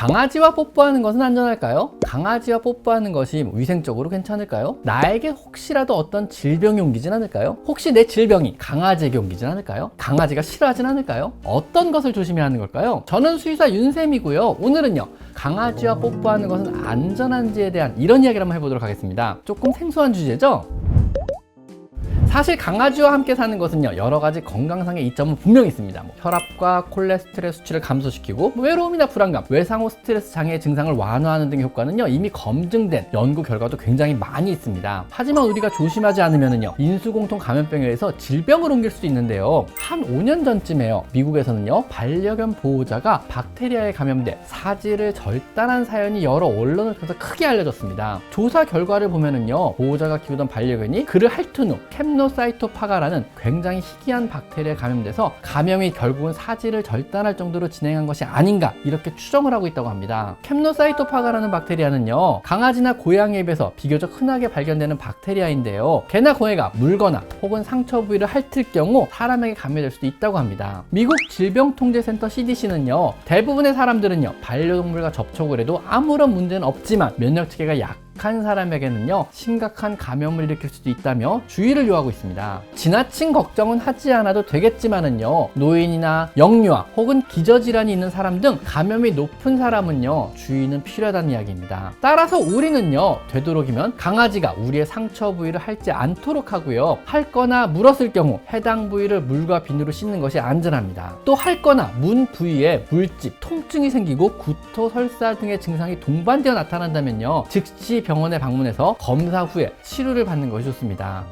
강아지와 뽀뽀하는 것은 안전할까요? 강아지와 뽀뽀하는 것이 뭐 위생적으로 괜찮을까요? 나에게 혹시라도 어떤 질병이 옮기진 않을까요? 혹시 내 질병이 강아지에게 옮기진 않을까요? 강아지가 싫어하진 않을까요? 어떤 것을 조심해야 하는 걸까요? 저는 수의사 윤쌤이고요. 오늘은요. 강아지와 뽀뽀하는 것은 안전한지에 대한 이런 이야기를 한번 해보도록 하겠습니다. 조금 생소한 주제죠? 사실 강아지와 함께 사는 것은요 여러 가지 건강상의 이점은 분명히 있습니다. 뭐 혈압과 콜레스테롤 수치를 감소시키고 뭐 외로움이나 불안감, 외상후 스트레스 장애 증상을 완화하는 등의 효과는요 이미 검증된 연구 결과도 굉장히 많이 있습니다. 하지만 우리가 조심하지 않으면은요 인수공통 감염병에 의해서 질병을 옮길 수도 있는데요 한 5년 전쯤에요 미국에서는요 반려견 보호자가 박테리아에 감염돼 사지를 절단한 사연이 여러 언론을 통해서 크게 알려졌습니다. 조사 결과를 보면은요 보호자가 키우던 반려견이 그를 핥은 후 캡노 사이토파가라는 굉장히 희귀한 박테리아에 감염돼서 감염이 결국은 사지를 절단할 정도로 진행한 것이 아닌가 이렇게 추정을 하고 있다고 합니다. 캡노사이토파가라는 박테리아는요 강아지나 고양이에 비해서 비교적 흔하게 발견되는 박테리아인데요 개나 고양이가 물거나 혹은 상처 부위를 핥을 경우 사람에게 감염될 수도 있다고 합니다. 미국 질병통제센터 CDC는요 대부분의 사람들은요 반려동물과 접촉을 해도 아무런 문제는 없지만 면역 체계가 약 약한 사람에게는요 심각한 감염을 일으킬 수도 있다며 주의를 요하고 있습니다. 지나친 걱정은 하지 않아도 되겠지만은요 노인이나 영유아 혹은 기저질환이 있는 사람 등 감염이 높은 사람은요 주의는 필요하다는 이야기입니다. 따라서 우리는요 되도록이면 강아지가 우리의 상처 부위를 핥지 않도록 하고요 핥거나 물었을 경우 해당 부위를 물과 비누로 씻는 것이 안전합니다. 또 핥거나 문 부위에 물집, 통증이 생기고 구토, 설사 등의 증상이 동반되어 나타난다면요 즉시 병원에 방문해서 검사 후에 치료를 받는 것이 좋습니다.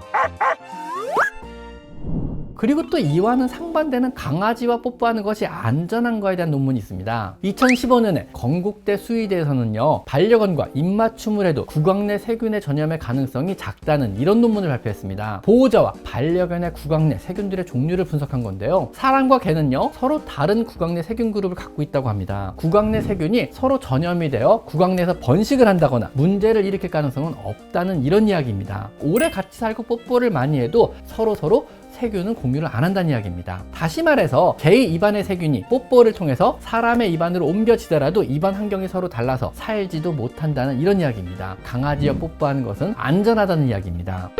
그리고 또 이와는 상반되는 강아지와 뽀뽀하는 것이 안전한 거에 대한 논문이 있습니다. 2015년에 건국대 수의대에서는요, 반려견과 입맞춤을 해도 구강 내 세균의 전염의 가능성이 작다는 이런 논문을 발표했습니다. 보호자와 반려견의 구강 내 세균들의 종류를 분석한 건데요. 사람과 개는요, 서로 다른 구강 내 세균 그룹을 갖고 있다고 합니다. 구강 내 세균이 서로 전염이 되어 구강 내에서 번식을 한다거나 문제를 일으킬 가능성은 없다는 이런 이야기입니다. 오래 같이 살고 뽀뽀를 많이 해도 서로 서로 세균은 공유를 안 한다는 이야기입니다. 다시 말해서 개의 입안의 세균이 뽀뽀를 통해서 사람의 입안으로 옮겨지더라도 입안 환경이 서로 달라서 살지도 못한다는 이런 이야기입니다. 강아지와 뽀뽀하는 것은 안전하다는 이야기입니다.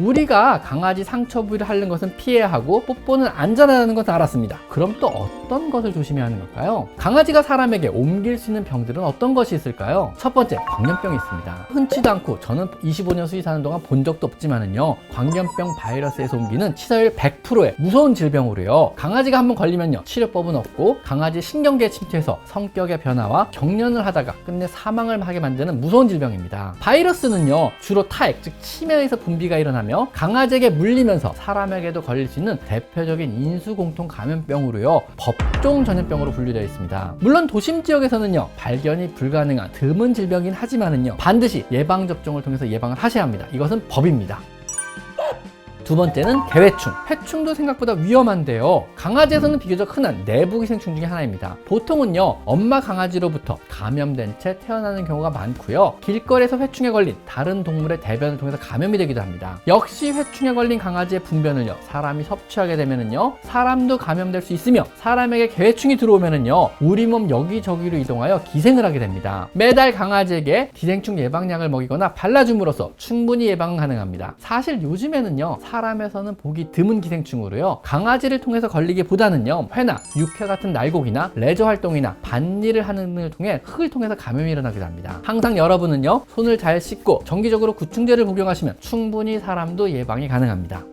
우리가 강아지 상처 부위를 핥는 것은 피해야 하고 뽀뽀는 안전하다는 것을 알았습니다. 그럼 또 어떤 것을 조심해야 하는 걸까요? 강아지가 사람에게 옮길 수 있는 병들은 어떤 것이 있을까요? 첫 번째, 광견병이 있습니다. 흔치도 않고 저는 25년 수의사는 동안 본 적도 없지만은요. 광견병 바이러스에서 옮기는 치사율 100%의 무서운 질병으로요. 강아지가 한번 걸리면요. 치료법은 없고 강아지 신경계에 침투해서 성격의 변화와 경련을 하다가 끝내 사망을 하게 만드는 무서운 질병입니다. 바이러스는요. 주로 타액, 즉 치매에서 분비가 일어나면 강아지에게 물리면서 사람에게도 걸릴 수 있는 대표적인 인수공통 감염병으로요 법종 전염병으로 분류되어 있습니다. 물론 도심 지역에서는요 발견이 불가능한 드문 질병이긴 하지만은요 반드시 예방 접종을 통해서 예방을 하셔야 합니다. 이것은 법입니다. 두 번째는 개회충. 회충도 생각보다 위험한데요. 강아지에서는 비교적 흔한 내부 기생충 중에 하나입니다. 보통은요, 엄마 강아지로부터 감염된 채 태어나는 경우가 많고요. 길거리에서 회충에 걸린 다른 동물의 대변을 통해서 감염이 되기도 합니다. 역시 회충에 걸린 강아지의 분변을요, 사람이 섭취하게 되면은요, 사람도 감염될 수 있으며 사람에게 개회충이 들어오면은요, 우리 몸 여기저기로 이동하여 기생을 하게 됩니다. 매달 강아지에게 기생충 예방약을 먹이거나 발라줌으로써 충분히 예방 가능합니다. 사실 요즘에는요, 사람 에서는 보기 드문 기생충으로요. 강아지를 통해서 걸리기보다는요. 회나 육회 같은 날고기나 레저 활동이나 밭일을 하는 등을 통해 흙을 통해서 감염이 일어나기도 합니다. 항상 여러분은요. 손을 잘 씻고 정기적으로 구충제를 복용하시면 충분히 사람도 예방이 가능합니다.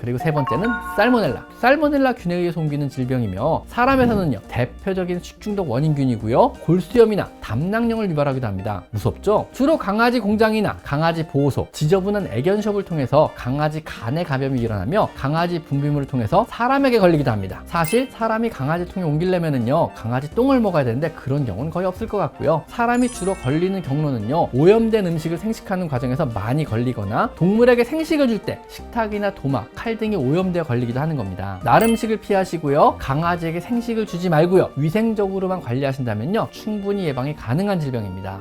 그리고 세 번째는 살모넬라. 살모넬라 균에 의해 옮기는 질병이며 사람에서는요 대표적인 식중독 원인균이고요 골수염이나 담낭령을 유발하기도 합니다. 무섭죠? 주로 강아지 공장이나 강아지 보호소, 지저분한 애견숍을 통해서 강아지 간에 감염이 일어나며 강아지 분비물을 통해서 사람에게 걸리기도 합니다. 사실 사람이 강아지 통에 옮기려면은요 강아지 똥을 먹어야 되는데 그런 경우는 거의 없을 것 같고요. 사람이 주로 걸리는 경로는요 오염된 음식을 생식하는 과정에서 많이 걸리거나 동물에게 생식을 줄 때 식탁이나 도마, 칼 등이 오염되어 걸리기도 하는 겁니다. 날 음식을 피하시고요. 강아지에게 생식을 주지 말고요. 위생적으로만 관리하신다면요. 충분히 예방이 가능한 질병입니다.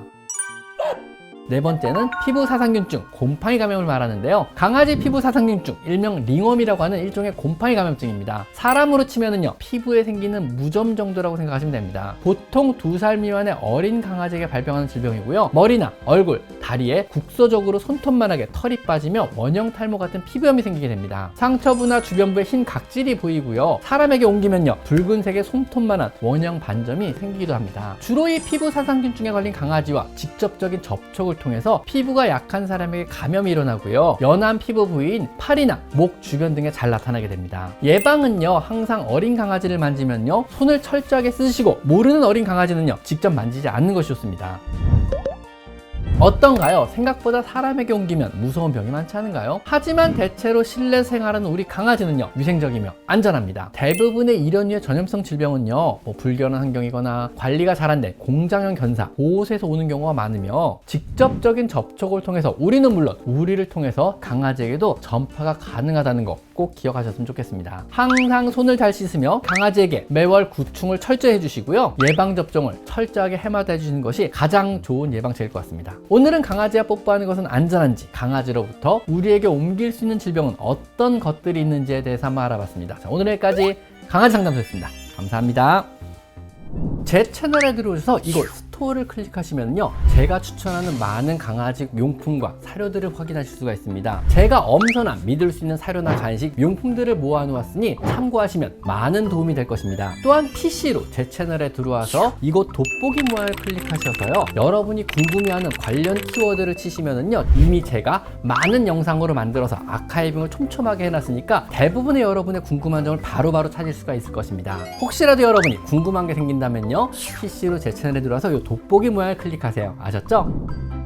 네 번째는 피부 사상균증, 곰팡이 감염을 말하는데요. 강아지 피부 사상균증, 일명 링웜이라고 하는 일종의 곰팡이 감염증입니다. 사람으로 치면은요, 피부에 생기는 무좀 정도라고 생각하시면 됩니다. 보통 두 살 미만의 어린 강아지에게 발병하는 질병이고요. 머리나 얼굴, 다리에 국소적으로 손톱만하게 털이 빠지며 원형 탈모 같은 피부염이 생기게 됩니다. 상처부나 주변부에 흰 각질이 보이고요. 사람에게 옮기면요, 붉은색의 손톱만한 원형 반점이 생기기도 합니다. 주로 이 피부 사상균증에 걸린 강아지와 직접적인 접촉을 통해서 피부가 약한 사람에게 감염이 일어나고요. 연한 피부 부위인 팔이나 목 주변 등에 잘 나타나게 됩니다. 예방은요, 항상 어린 강아지를 만지면요, 손을 철저하게 쓰시고 모르는 어린 강아지는요, 직접 만지지 않는 것이 좋습니다. 어떤가요? 생각보다 사람에게 옮기면 무서운 병이 많지 않은가요? 하지만 대체로 실내 생활하는 우리 강아지는요 위생적이며 안전합니다. 대부분의 이런 류의 전염성 질병은요 뭐 불결한 환경이거나 관리가 잘 안 된 공장형 견사, 보호소에서 오는 경우가 많으며 직접적인 접촉을 통해서 우리는 물론 우리를 통해서 강아지에게도 전파가 가능하다는 거 꼭 기억하셨으면 좋겠습니다. 항상 손을 잘 씻으며 강아지에게 매월 구충을 철저히 해주시고요 예방 접종을 철저하게 해마다 해주시는 것이 가장 좋은 예방책일 것 같습니다. 오늘은 강아지와 뽀뽀하는 것은 안전한지, 강아지로부터 우리에게 옮길 수 있는 질병은 어떤 것들이 있는지에 대해서 한번 알아봤습니다. 자, 오늘 여기까지 강아지 상담소였습니다. 감사합니다. 제 채널에 들어오셔서 이곳 스토어를 클릭하시면요 제가 추천하는 많은 강아지 용품과 사료들을 확인하실 수가 있습니다. 제가 엄선한 믿을 수 있는 사료나 간식 용품들을 모아 놓았으니 참고하시면 많은 도움이 될 것입니다. 또한 PC로 제 채널에 들어와서 이곳 돋보기 모양을 클릭하셔서요 여러분이 궁금해하는 관련 키워드를 치시면은요 이미 제가 많은 영상으로 만들어서 아카이빙을 촘촘하게 해놨으니까 대부분의 여러분의 궁금한 점을 바로바로 찾을 수가 있을 것입니다. 혹시라도 여러분이 궁금한 게 생긴다면요 PC로 제 채널에 들어와서 이 돋보기 모양을 클릭하세요 아셨죠?